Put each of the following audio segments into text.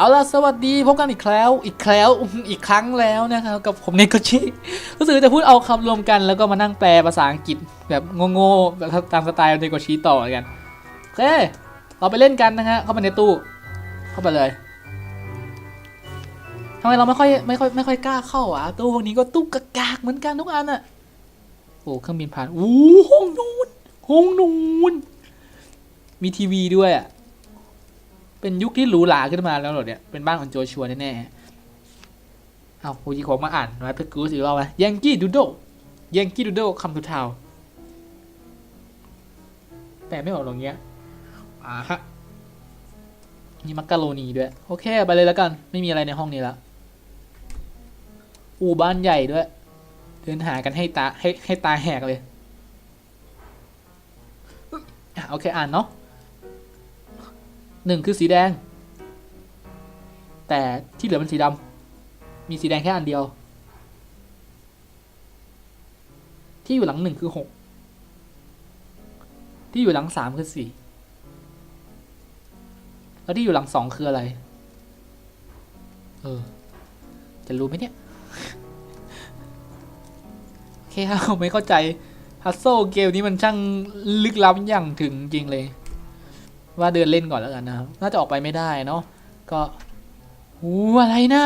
เอาล่ะสวัสดีพบกันอีกแล้วอีกแล้วอีกครั้งแล้วนะครับกับผมเนโกชิรู้สึกจะพูดเอาคำรวมกันแล้วก็มานั่งแปลภาษาอังกฤษแบบโง่ๆแบบตามสไตล์เนโกชิต่อกันโอเคเราไปเล่นกันนะฮะเข้าไปในตู้เข้าไปเลยทำไมเราไม่ค่อยไม่ค่อยไม่ค่อยกล้าเข้าอะตู้พวกนี้ก็ตู้กากเหมือนกันทุกอันอะโอ้เครื่องบินผ่านอู้ห้องนู้นห้องนู้นมีทีวีด้วยอะ เป็นยุคที่หรูหราขึ้นมาแล้วเหรอเนี่ย เป็นบ้านของโจชัวแน่ๆเอาผู้หญิงผมมาอ่านมาเพื่อกูสิว่าไหมยังกี้ดูโดยังกี้ดูโดคำทุทาวแต่ไม่ออกตรงเงี้ยอ่าฮะมีมักกะโรนีด้วย โอเค ไปเลยแล้วกัน ไม่มีอะไรในห้องนี้แล้วอูบ้านใหญ่ด้วย เดินหากันให้ตาให้ให้ตาแหกเลยอะโอเค อ่านเนาะ หนึ่งคือสีแดง แต่ที่เหลือเป็นสีดำมีสีแดงแค่อันเดียว ที่อยู่หลังหนึ่งคือหกที่อยู่หลังสามคือสี่แล้วที่อยู่หลังสองคืออะไร เออ จะรู้ไหมเนี่ย โอเคครับผมไม่เข้าใจฮัสโซเกมนี้มันช่างลึกล้ำอย่างถึงจริงเลย ว่าเดินเล่นก่อนแล้วกันนะครับ น่าจะออกไปไม่ได้เนาะ ก็หูอะไรนะ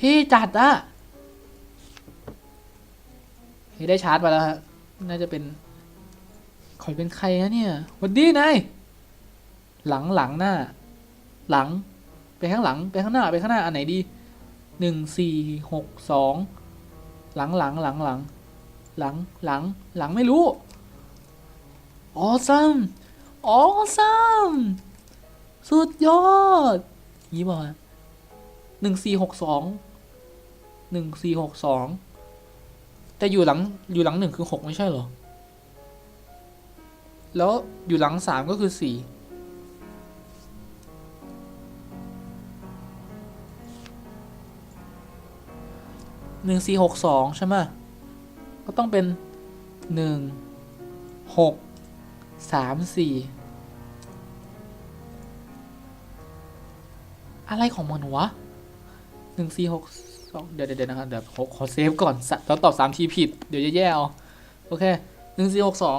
ที่จัดอะเฮ้ยได้ชาร์จมาแล้วฮะ น่าจะเป็นคอยเป็นใครนะเนี่ยหวันดีนายหลังหลังหน้า หลัง ไปข้างหลัง ไปข้างหน้า ไปข้างหน้า อันไหนดี หนึ่งสี่หกสอง หลังหลังหลังหลัง หลังหลังหลังไม่รู้อ อซัมออซัมสุดยอดยี่บอกหนึ่งสี่หกสองหนึ่งสี่หกสองแต่อยู่หลังอยู่หลังหนึ่งคือหกไม่ใช่เหรอ แล้วอยู่หลังสามก็คือสี่หนึ่งสี่หกสองใช่ไหมก็ต้องเป็นหนึ่งหกสามสี่ อะไรของมันวะหนึ่งสี่หกสองเดี๋ยวเดี๋ยวนะครับเดี๋ยวขอขอเซฟก่อนสะเราตอบสามทีผิด เดี๋ยวจะแย่เอาโอเคหนึ่งสี่หกสอง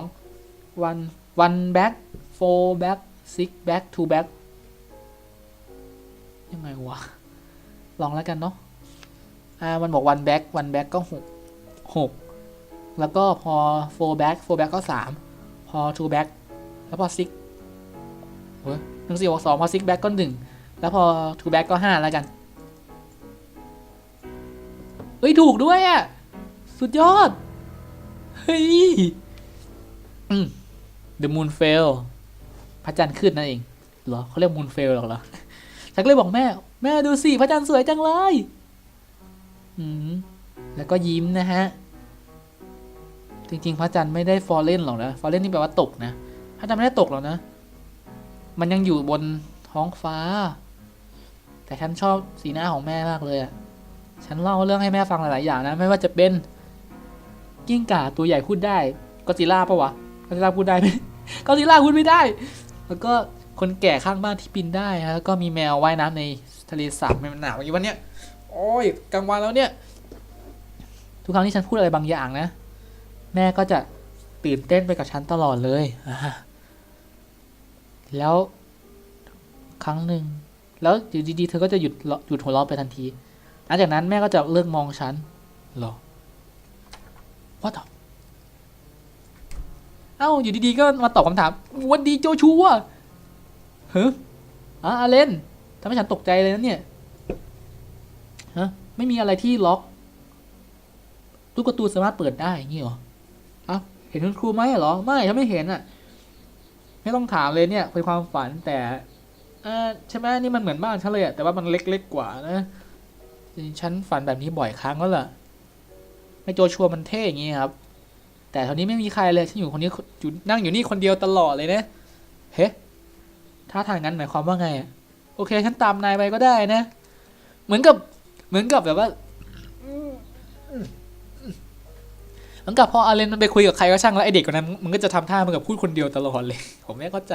one one back four back six back two back ยังไงวะ ลองแล้วกันเนาะอ่ามันบอก one back one back ก็หกหกแล้วก็พอ four back four back ก็สามพอ two back แล้วพอ six เฮ้ยหนึ่งสี่หกสองพอ six back ก็หนึ่ง แล้วพอ two back ก็ห้าแล้วกัน เฮ้ย ถูกด้วยอะ สุดยอด เฮ้ยอืม the moon fell พระจันทร์ขึ้นนั่นเองเหรอเขาเรียก moon fell หรอกเหรอฉันก็เลยบอกแม่ แม่ดูสิ พระจันทร์สวยจังเลย อืม แล้วก็ยิ้มนะฮะ จริง ๆ พระจันทร์ไม่ได้ fallen หรอกนะ fallen นี่แปลว่าตกนะ พระจันทร์ไม่ได้ตกหรอกนะ มันยังอยู่บนท้องฟ้า แต่ฉันชอบสีหน้าของแม่มากเลยอะฉันเล่าเรื่องให้แม่ฟังหลาย ๆ อย่างนะ ไม่ว่าจะเป็น กิ้งก่าตัวใหญ่พูดได้ก็ซิล่าปะวะก็ซิล่าพูดได้ไหมก็ซิล่าพูดไม่ได้ แล้วก็คนแก่ข้างบ้านที่บินได้ฮะแล้วก็มีแมวว่ายน้ำในทะเลสาบมันหนาวอย่างวันเนี้ยโอ้ยกลางวันแล้วเนี่ย ทุกครั้งที่ฉันพูดอะไรบางอย่างนะ แม่ก็จะตื่นเต้นไปกับฉันตลอดเลยอ่าแล้วครั้งหนึ่ง แล้วอยู่ดีๆเธอก็จะหยุดหยุดหัวเราะไปทันที หลังจากนั้นแม่ก็จะเลิกมองฉันหรอว่าต่อเอ้าอยู่ดีๆก็มาตอบคำถามวันดีโจชัวเฮ้ยอะอาเลนทำให้ฉันตกใจเลยนะเนี่ยฮะไม่มีอะไรที่ล็อกตู้กร์ตูสามารถเปิดได้อย่างงี้เหรออ้าเห็นคุณครูไหมเหรอ ไม่ฉันไม่เห็นอะ ไม่ต้องถามเลยเนี่ยเป็นความฝันแต่ ออใช่ไหมนี่มันเหมือนบ้านฉันเลยอะแต่ว่ามันเล็กๆกว่านะจริงๆฉันฝันแบบนี้บ่อยครั้งแล้วล่ะไอโจชัวมันเท่อย่างงี้ครับ แต่ตอนนี้ไม่มีใครเลยฉันอยู่คนนี้อยู่นั่งอยู่นี่คนเดียวตลอดเลยนะเฮ้ถ้าทางนั้นหมายความว่าไงอะโอเค ฉันตามนายไปก็ได้นะ เหมือนกับเหมือนกับแบบว่าเหมือนกับพออาเลนมันไปคุยกับใครก็ช่างแล้วไอเด็กคนนั้นมันก็จะทำท่ามือนกับพูดคนเดียวตลอดเลย ผมไม่เข้าใจ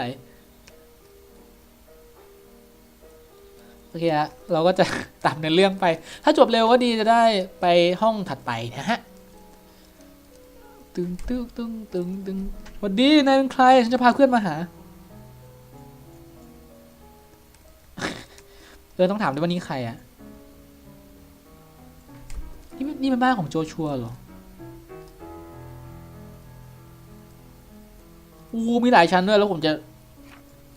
โอเคฮะเราก็จะตามในเรื่องไป ถ้าจบเร็วก็ดีจะได้ไปห้องถัดไปนะฮะตึงตึงตึงตึงตึงสวัสดีนายเป็นใครฉันจะพาเพื่อนมาหาเออต้องถามด้วยว่านี่ใครอะนี่นนี่เป็นบ้านของโจชัวเหรออู้มีหลายชั้นด้วยแล้วผมจะ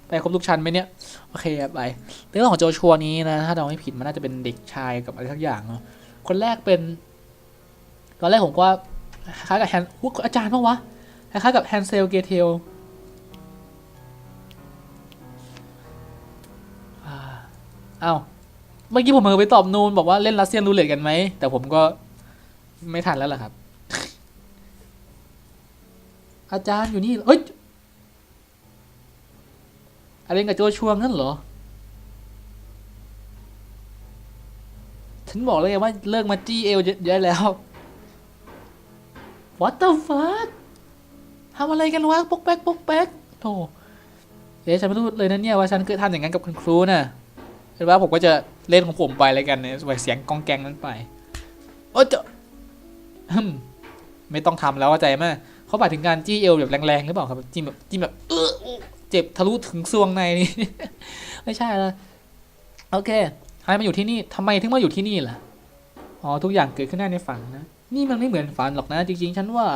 ไปครบทุกชั้นไหมเนี่ย โอเคไปเรื่องของโจชัวนี้นะ ถ้าเราไม่ผิดมันน่าจะเป็นเด็กชายกับอะไรทักอย่างเนาะคนแรกเป็น ตอนแรกผมก็ว่าคล้ายกับแฮนอุ๊ยอาจารย์ปะวะคล้ายกับแฮนเซลเกเทลอ้าวเมื่อกี้ผมเผลอไปตอบนูนบอกว่าเล่นรัสเซียนรูเล็ตกันไหม แต่ผมก็ไม่ทันแล้วล่ะครับ อาจารย์อยู่นี่ เฮ้ย อะไรกับโจชัวงั้นเหรอ ฉันบอกเลยไงว่าเลิกมาจี้เอลเยอะแล้ว What the fuck ทำอะไรกันวะปกแป๊กปกแป๊กโธ่เดี๋ยวฉันไม่รู้เลยนะเนี่ยว่าฉันเคยทำอย่างนั้นกับคุณครูน่ะเห็นว่าผมก็จะเล่นของผมไปอะไรกันเนี่ยส่วนเสียงกองแกงนั้นไป โอ้เจะฮึ่มไม่ต้องทำแล้วใจไหมเขาหมายถึงการจี้เอวแบบแรงๆหรือเปล่าครับจิ้มแบบจิ้มแบบเออ เจ็บทะลุถึงซวงในนี่ไม่ใช่ละโอเคใครมาอยู่ที่นี่ทำไมถึงมาอยู่ที่นี่ล่ะอ๋อทุกอย่างเกิดขึ้นได้ในฝันนะนี่มันไม่เหมือนฝันหรอกนะ จริงๆฉันว่า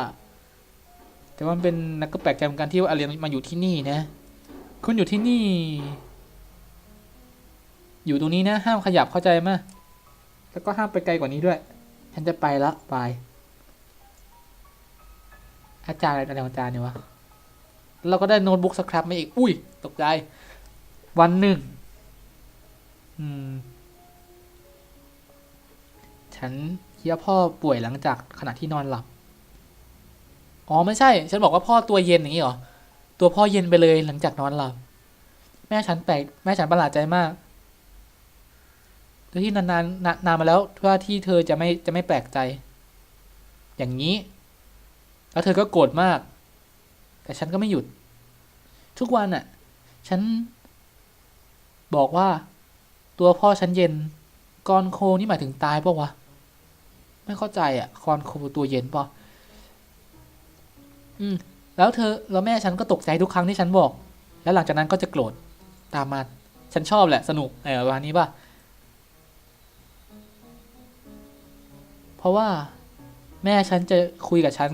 แต่ว่ามันเป็นนักก็แปลกใจเหมือนกันที่ว่าอาเรียนมาอยู่ที่นี่นะ คุณอยู่ที่นี่ อยู่ตรงนี้นะ ห้ามขยับเข้าใจไหมแล้วก็ห้ามไปไกลกว่านี้ด้วย ฉันจะไปละบายอาจารย์อะไรอาจารย์เนี่ยวะ เราก็ได้โน้ตบุ๊กสครับมาอีก อุ้ย ตกใจ วันหนึ่ง อืม ฉันเฮียพ่อป่วยหลังจากขณะที่นอนหลับ อ๋อ ไม่ใช่ ฉันบอกว่าพ่อตัวเย็นอย่างนี้เหรอ ตัวพ่อเย็นไปเลยหลังจากนอนหลับ แม่ฉันแปลก แม่ฉันประหลาดใจมากโดยที่นานๆนานนานมาแล้วว่าที่เธอจะไม่จะไม่แปลกใจ อย่างนี้ แล้วเธอก็โกรธมาก แต่ฉันก็ไม่หยุด ทุกวันน่ะ ฉัน บอกว่า ตัวพ่อฉันเย็นกอนโคนี่หมายถึงตายปะวะ ไม่เข้าใจอะคอนโคตัวเย็นปะอืม แล้วเธอแล้วแม่ฉันก็ตกใจทุกครั้งที่ฉันบอก แล้วหลังจากนั้นก็จะโกรธตามมาฉันชอบแหละสนุกเออวันนี้ป่ะ เพราะว่าแม่ฉันจะคุยกับฉัน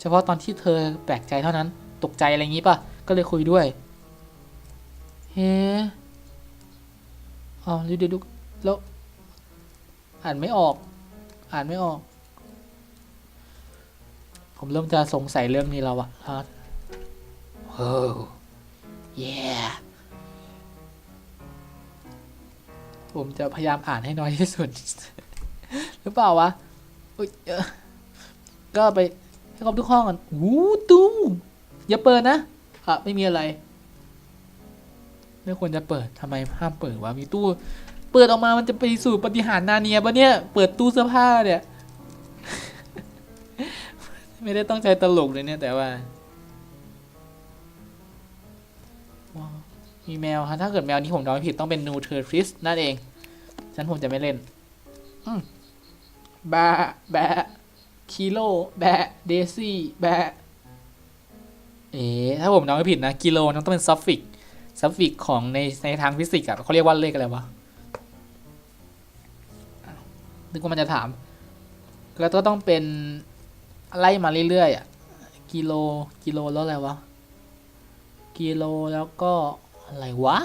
เฉพาะตอนที่เธอแปลกใจเท่านั้น ตกใจอะไรอย่างนี้ป่ะ ก็เลยคุยด้วย เฮ้อ๋อเดี๋ยวเดี๋ยวดูแล้ว อ่านไม่ออก อ่านไม่ออก ผมเริ่มจะสงสัยเรื่องนี้แล้วอะครับโอ้ yeah ผมจะพยายามอ่านให้น้อยที่สุด หรือเปล่าวะอุ๊ยเอ่อก็ไปให้ครบทุกห้องกันวู้ตู้อย่าเปิดนะ อะไม่มีอะไร ไม่ควรจะเปิดทำไมห้ามเปิดวะมีตู้ เปิดออกมามันจะไปสู่ปฏิหารนาเนียปะเนี่ยเปิดตู้เสื้อผ้าเนี่ยไม่ได้ต้องใจตลกเลยเนี่ยแต่ว่ามีแมวฮะถ้าเกิดแมวนี้ผมเดาไม่ผิดต้องเป็นนูเทอร์ทริสนั่นเอง ฉันผมจะไม่เล่นอืมแบะแบะคิโล แบะเดซี่ แบะ เอ๊ถ้าผมเดาไม่ผิดนะ กิโลต้องเป็นซัฟฟิกซัฟฟิกของในในทางฟิสิกส์อะเขาเรียกว่าเลขอะไรวะนึกว่ามันจะถาม แล้วก็ต้องเป็นไล่มาเรื่อยๆอะ กิโล กิโลแล้วอะไรวะ กิโลแล้วก็อะไรวะ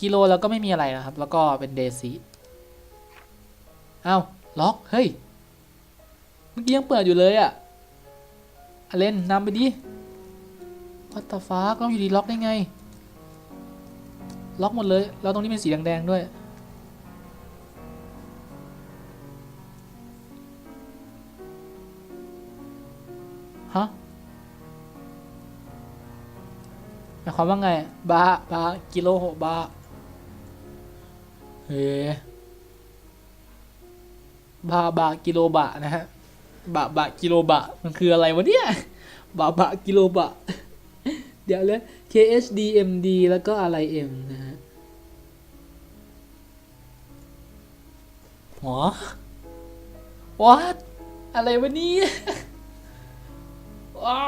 กิโลแล้วก็ไม่มีอะไรนะครับ แล้วก็เป็นเดซิเอ้าล็อก เฮ้ย เมื่อกี้ยังเปิดอยู่เลยอะอะเลนนำไปดิ วัตฟ้าก็อยู่ดีล็อกได้ไง ล็อกหมดเลย แล้วตรงนี้เป็นสีแดงๆด้วย ฮะหมายความว่าไง บา บา กิโลหกบา เฮ้บา บา กิโลบะนะฮะบะบะกิโลบะมันคืออะไรวะเนี่ย บาบะกิโลบะ เดี๋ยวเลย KHDMD แล้วก็อะไร M นะฮะหรอ what อะไรวะเนี่ยว้า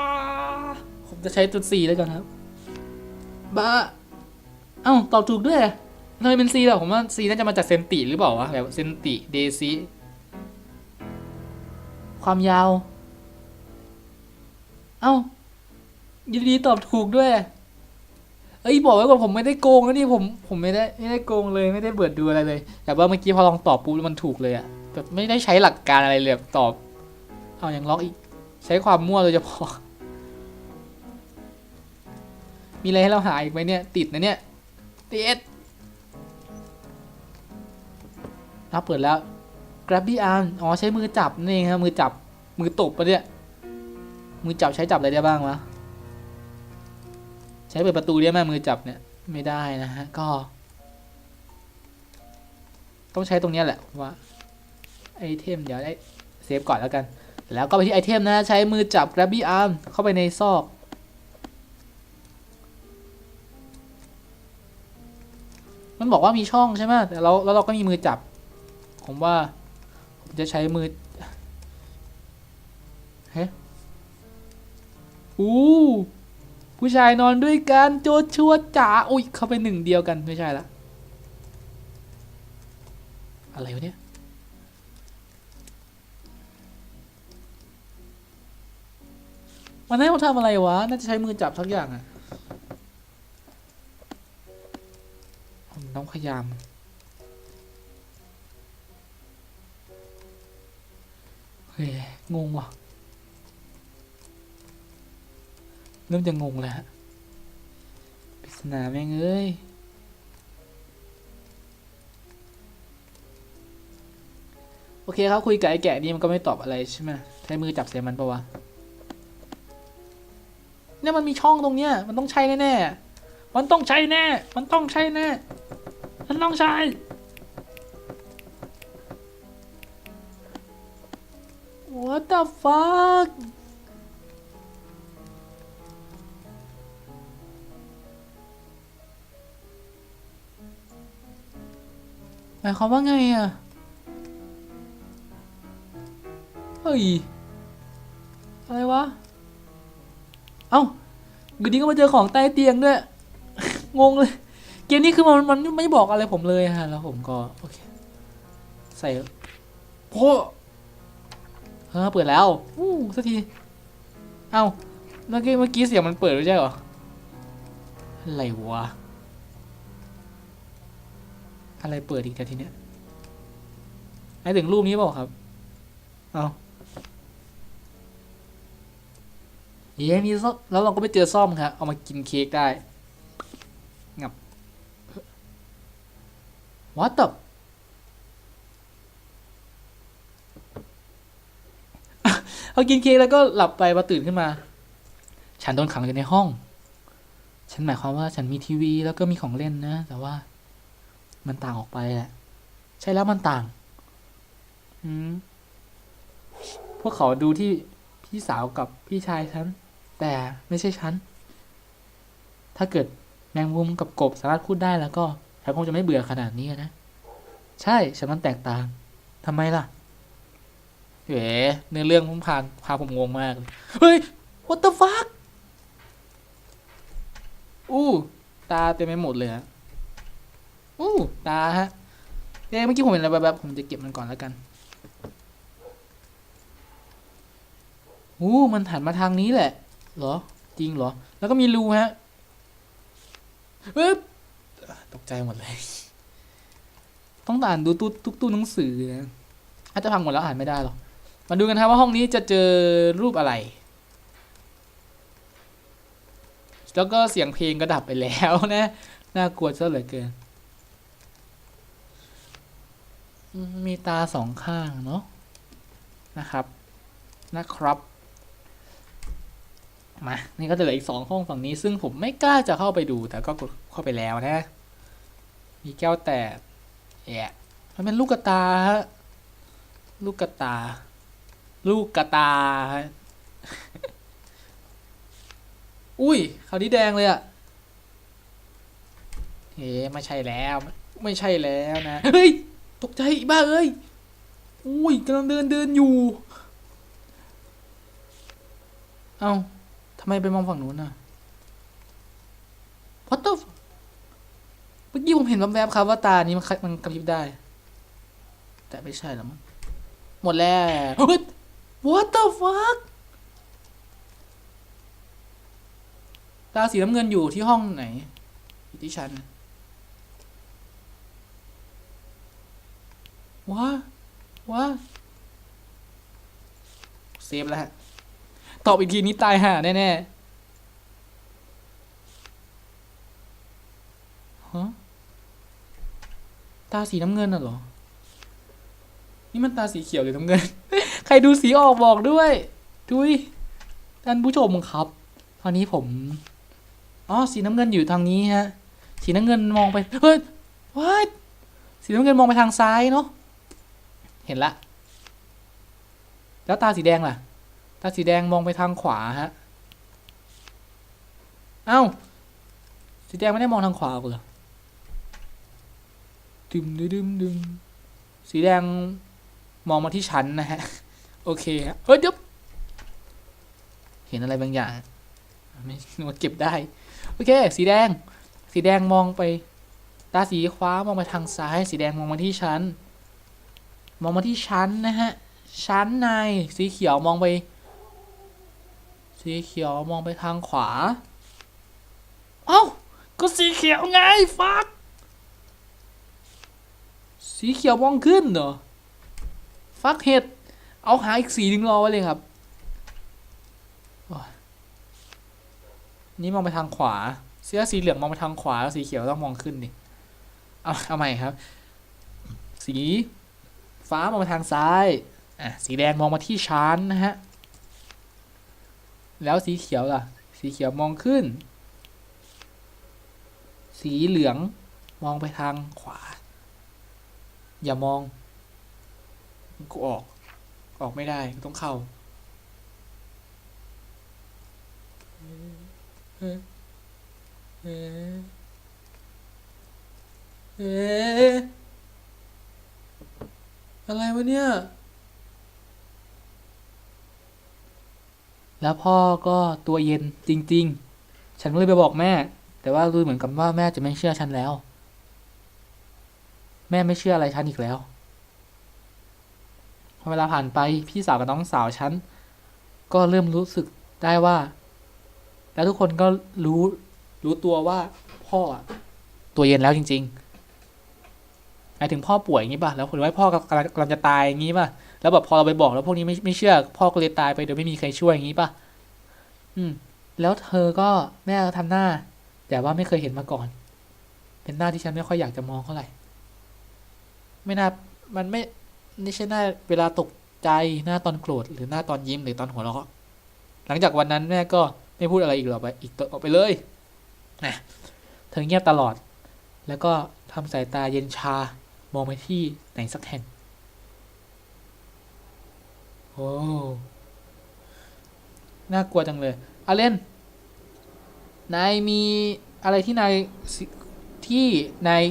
ผมจะใช้จุดสี่แล้วกันครับบ้าเอ้าตอบถูกด้วยทำไมเป็นซีล่ะผมว่าซีน่าจะมาจากเซนติหรือเปล่าวะแบบเซนติเดซิความยาว เอ้าอ ยินดีตอบถูกด้วย เอ้ยบอกไว้ก่อนผมไม่ได้โกงนะนี่ผมผมไม่ได้ไม่ได้โกงเลยไม่ได้เบิดดูอะไรเลย แต่ว่าเมื่อกี้พอลองตอบปุ๊บมันถูกเลยอะแบบไม่ได้ใช้หลักการอะไรเลยตอบ เอายังล็อกอีก ใช้ความมั่วโดยเฉพาะ มีอะไรให้เราหาอีกไหมเนี่ย ติดนะเนี่ยติดรับเปิดแล้ว grabby arm อ๋อใช้มือจับนั่เองครับมือจับมือตบปะเนี่ย มือจับใช้จับอะไรได้บ้างวะ ช้เปิดประตูได้ไหมมือจับเนี่ยไม่ได้นะฮะก็ ต้องใช้ตรงนี้แหละว่าไอเทมเดี๋ยวได้เซฟก่อนแล้วกัน แล้วก็ไปที่ไอเทมนะใช้มือจับ grabby arm เข้าไปในซอกมันบอกว่ามีช่องใช่ไหมแต่เราแล้วเราก็มีมือจับ ผมว่าผมจะใช้มือเฮ้อู้ ผู้ชายนอนด้วยกันโจชัวจ๋าอุ้ยเข้าไปหนึ่งเดียวกันไม่ใช่ละอะไรวะเนี่ยมันให้ผมทำอะไรวะ น่าจะใช้มือจับทักอย่างอะผมต้องพยายาม เฮ้ยงงว่ะ เริ่มจะงงแล้วฮะปริศนาแม่งเอ้ยโอเคครับคุยกับไอ้แกะนี่มันก็ไม่ตอบอะไรใช่ไหมใช้มือจับเสียมันปะวะเนี่ยมันมีช่องตรงเนี้ยมันต้องใช่แน่ๆมันต้องใช่แน่ มันต้องใช่แน่มันต้องใช่ What the fuck มายความว่าไงอะ เฮ้ย อะไรวะ เอ้าอยู่ดีก็มาเจอของใต้เตียงด้วย งงเลย เกมนี้คือมันมันไม่บอกอะไรผมเลยฮะ แล้วผมก็โอเคใส่โอ้เออเปิดแล้วอู้สักที เอ้าเมื่อกี้เมื่อกี้เสียงมันเปิดไม่ใช่เหรอ อะไรวะ อะไรเปิดอีกแต่ทีเนี้ยไอ้ถึงรูปนี้เปล่าครับ เอาเย้มีซ่อมแล้วเราก็ไปเจอซ่อมครับ เอามากินเค้กได้งับ What the เอากินเค้กแล้วก็หลับไปพอตื่นขึ้นมา ฉันโดนขังอยู่ในห้อง ฉันหมายความว่าฉันมีทีวีแล้วก็มีของเล่นนะ แต่ว่า มันต่างออกไปแหละใช่แล้วมันต่างพวกเขาดูที่พี่สาวกับพี่ชายฉัน แต่ไม่ใช่ฉัน ถ้าเกิดแมงมุมกับกบสามารถพูดได้แล้วก็ฉันคงจะไม่เบื่อขนาดนี้นะ ใช่ฉันมันแตกต่างทำไมล่ะเอ๋เนื้อเรื่องผมพาพาผมงงมากเลยเฮ้ย what the fuck อู้ ตาเต็มไปหมดเลยฮะ โอ้ตาฮะเอ๊ะเมื่อกี้ผมเห็นอะไรแบบๆผมจะเก็บมันก่อนแล้วกันโอ้มันหันมาทางนี้แหละ เหรอ จริงเหรอ แล้วก็มีรูฮะปึ๊บตกใจหมดเลย ต้องอ่านดูตู้ทุกตู้หนังสือนะอาจจะพังหมดแล้วอ่านไม่ได้หรอก มาดูกันครับว่าห้องนี้จะเจอรูปอะไร แล้วก็เสียงเพลงก็ดับไปแล้วนะ น่ากลัวซะเหลือเกิน มีตาสองข้างเนาะนะครับนะครับ มา นี่ก็จะเหลืออีกสองห้องฝั่งนี้ ซึ่งผมไม่กล้าจะเข้าไปดู แต่ก็กดเข้าไปแล้วนะ มีแก้วแตกแอะมันเป็นลูกกระตาฮะลูกกระตา ลูกกระตา อุ้ยขาวนี้แดงเลยอะเฮ้ไม่ใช่แล้ว ไม่ใช่แล้วนะ เฮ้ย ตกใจบ้าเอ้ยอุ้ยกำลังเดินเดินอยู่ เอ้าทำไมไปมองฝั่งนู้นน่ะ What the เมื่อกี้ผมเห็นแวบๆครับว่าตานี้มันมันกระพริบได้ แต่ไม่ใช่แล้วมั้งหมดแล้ว What the fuck ตาสีน้ำเงินอยู่ที่ห้องไหนอยู่ที่ชั้น ว้าว้าเซฟแล้วฮะ ตอบอีกทีนี้ตายห่าแน่ๆฮะตาสีน้ำเงินน่ะเหรอ นี่มันตาสีเขียวหรือน้ำเงิน ใครดูสีออกบอกด้วยดุยท่านผู้ชมครับตอนนี้ผม อ๋อ สีน้ำเงินอยู่ทางนี้ฮะ สีน้ำเงินมองไป เฮ้ยว้าสีน้ำเงินมองไปทางซ้ายเนาะ เห็นละ แล้วตาสีแดงล่ะ ตาสีแดงมองไปทางขวาฮะ เอ้า สีแดงไม่ได้มองทางขวาเหรอดึมดึมดึมสีแดงมองมาที่ชั้นนะฮะ โอเคฮะเฮ้ยเดี๋ยวเห็นอะไรบางอย่าง ไม่นว่าเก็บได้ โอเค สีแดง สีแดงมองไป ตาสีฟ้ามองไปทางซ้าย สีแดงมองมาที่ชั้น มองมาที่ชั้นนะฮะ ชั้นในสีเขียวมองไป สีเขียวมองไปทางขวา เอ้า ก็สีเขียวไงฟักสีเขียวมองขึ้นเหรอ ฟักเห็ด เอาหาอีกสีหนึ่งรอไว้เลยครับ นี่มองไปทางขวา เสื้อสีเหลืองมองไปทางขวาแล้วสีเขียวต้องมองขึ้นดิ เอาเอาใหม่ครับ สี ฟ้ามองไปทางซ้ายอะสีแดงมองมาที่ชั้นนะฮะ แล้วสีเขียวล่ะ สีเขียวมองขึ้น สีเหลืองมองไปทางขวา อย่ามอง กูออก ออกไม่ได้กูต้องเข้าเอ๊ะเอ๊ะเอะไรวะเนี่ย แล้วพ่อก็ตัวเย็นจริง ๆ ฉันก็เลยไปบอกแม่ แต่ว่ารู้เหมือนกับว่าแม่จะไม่เชื่อฉันแล้ว แม่ไม่เชื่ออะไรฉันอีกแล้วพอเวลาผ่านไปพี่สาวกับน้องสาวฉันก็เริ่มรู้สึกได้ว่า แล้วทุกคนก็รู้รู้ตัวว่าพ่อตัวเย็นแล้วจริง ๆ หมายถึงพ่อป่วยอย่างนี้ป่ะแล้วคนว่าพ่อกำลังกำลังจะตายอย่างนี้ป่ะแล้วแบบพอเราไปบอกแล้วพวกนี้ไม่ไม่เชื่อ พ่อก็เลยตายไปโดยไม่มีใครช่วยอย่างนี้ป่ะอืม แล้วเธอก็แม่ก็ทำหน้า แต่ว่าไม่เคยเห็นมาก่อน เป็นหน้าที่ฉันไม่ค่อยอยากจะมองเท่าไหร่ไม่น่ามันไม่ไม่ใช่หน้าเวลาตกใจหน้าตอนโกรธหรือหน้าตอนยิ้มหรือตอนหัวเราะหลังจากวันนั้นแม่ก็ไม่พูดอะไรอีกหรอกไปอีกต่อออกไปเลยนะเธอเงียบตลอด แล้วก็ทำสายตาเย็นชา มองไปที่ไหนสักแห่ง โอ้ น่ากลัวจังเลยอาเลนนายมีอะไรที่นายที่นาย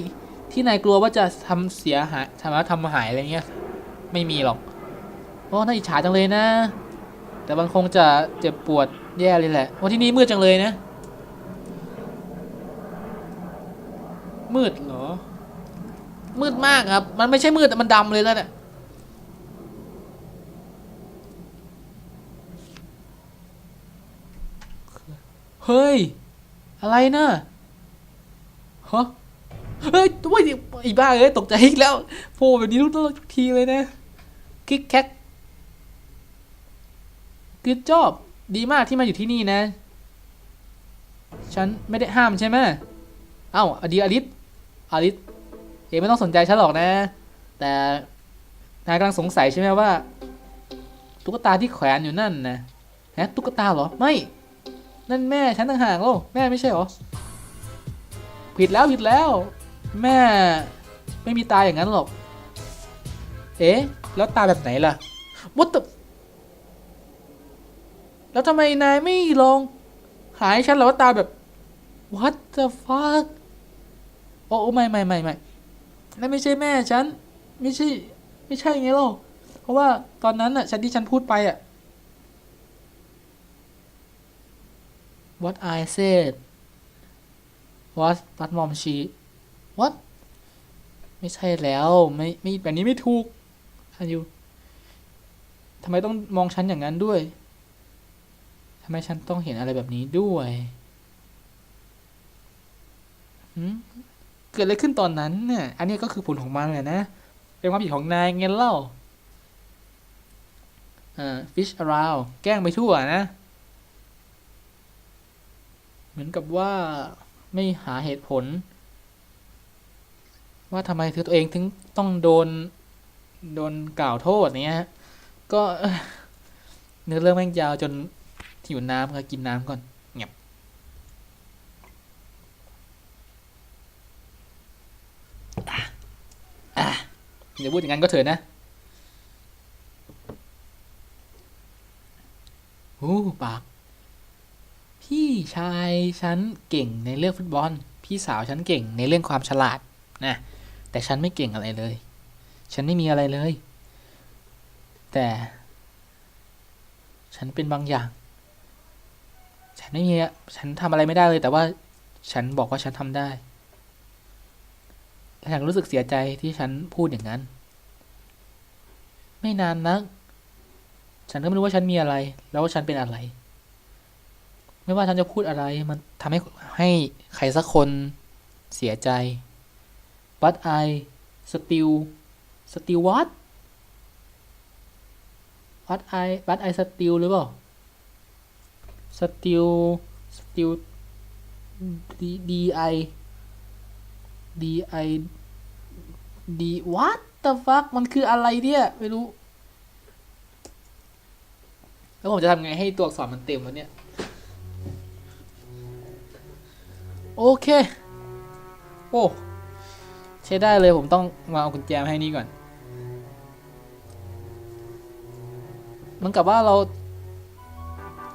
ที่นายกลัวว่าจะทำเสียหายทำแล้วทำหายอะไรเงี้ย ไม่มีหรอกโอ้น่าอิจฉาจังเลยนะ แต่มันคงจะเจ็บปวดแย่เลยแหละวันที่นี่มืดจังเลยนะ มืดเหรอ มืดมากครับ มันไม่ใช่มืดแต่มันดำเลยแล้วเนี่ยเฮ้ย อะไรนะฮะเฮ้ยตัวอีบ้าเอ้ยตกใจอีกแล้วโผล่แบบนี้ทุกทีเลยนะคิกแคกก o ดจอบดีมากที่มาอยู่ที่นี่นะ ฉันไม่ได้ห้ามใช่ไหมเอ้าอดีอลิสอลิส องไม่ต้องสนใจฉันหรอกนะ แต่นายกำลังสงสัยใช่ไหมว่า ตุ๊กตาที่แขวนอยู่นั่นนะฮะตุ๊กตาเหรอ ไม่ นั่นแม่ฉันต่างหากโลแม่ไม่ใช่หรอ ผิดแล้วผิดแล้ว แม่ไม่มีตาอย่างนั้นหรอก เอ๊ะ แล้วตาแบบไหนล่ะ What แล้วทำไมนายไม่ลองหายฉันเหรอว่าตาแบบ What the fuck โอ้โอ้ไม่ไม่ไม่ไม่ นั่นไม่ใช่แม่ฉัน ไม่ใช่ ไม่ใช่ไงหรอกเพราะว่าตอนนั้นน่ะฉันที่ฉันพูดไปอะ what I said was what mom she what ไม่ใช่แล้วไม่ไม่แบบนี้ไม่ถูกอายุทำไมต้องมองฉันอย่างนั้นด้วยทำไมฉันต้องเห็นอะไรแบบนี้ด้วยหืม เกิดอะไรขึ้นตอนนั้นเนี่ย อันนี้ก็คือผลของมันแหละนะ เป็นความผิดของนายไงเล่าเอ่อ fish around แกล้งไปทั่วนะ เหมือนกับว่าไม่หาเหตุผล ว่าทำไมเธอตัวเองถึงต้องโดน โดนกล่าวโทษเนี้ยก็เอ้อเนื้อเรื่องแม่งยาวจนหิวน้ำก็กินน้ำก่อนเงียบอะอะ อย่าพูดอย่างนั้นก็เถอะนะโอ้ปาก พี่ชายฉันเก่งในเรื่องฟุตบอล พี่สาวฉันเก่งในเรื่องความฉลาดนะ แต่ฉันไม่เก่งอะไรเลย ฉันไม่มีอะไรเลย แต่ ฉันเป็นบางอย่าง ฉันไม่มีอะฉันทำอะไรไม่ได้เลย แต่ว่าฉันบอกว่าฉันทำได้ ฉันรู้สึกเสียใจที่ฉันพูดอย่างนั้น ไม่นานนัก ฉันก็ไม่รู้ว่าฉันมีอะไร แล้วว่าฉันเป็นอะไร ไม่ว่าฉันจะพูดอะไร มันทำให้ให้ใครสักคนเสียใจ but I still still what what I but I still หรือเปล่า still still d d i d i d what the fuck มันคืออะไรเนี่ย ไม่รู้ แล้วผมจะทำไงให้ตัวอักษรมันเต็มวะเนี่ย โอเค โอ้ ใช้ได้เลยผมต้องมาเอากุญแจมาให้นี่ก่อนเหมันกับว่าเรา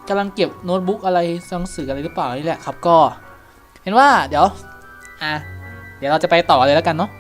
กำลังเก็บโน้ตบุ๊กอะไรหนังสืออะไรหรือเปล่านี่แหละครับก็ เห็นว่าเดี๋ยว อะ เดี๋ยวเราจะไปต่อเลยแล้วกันเนาะ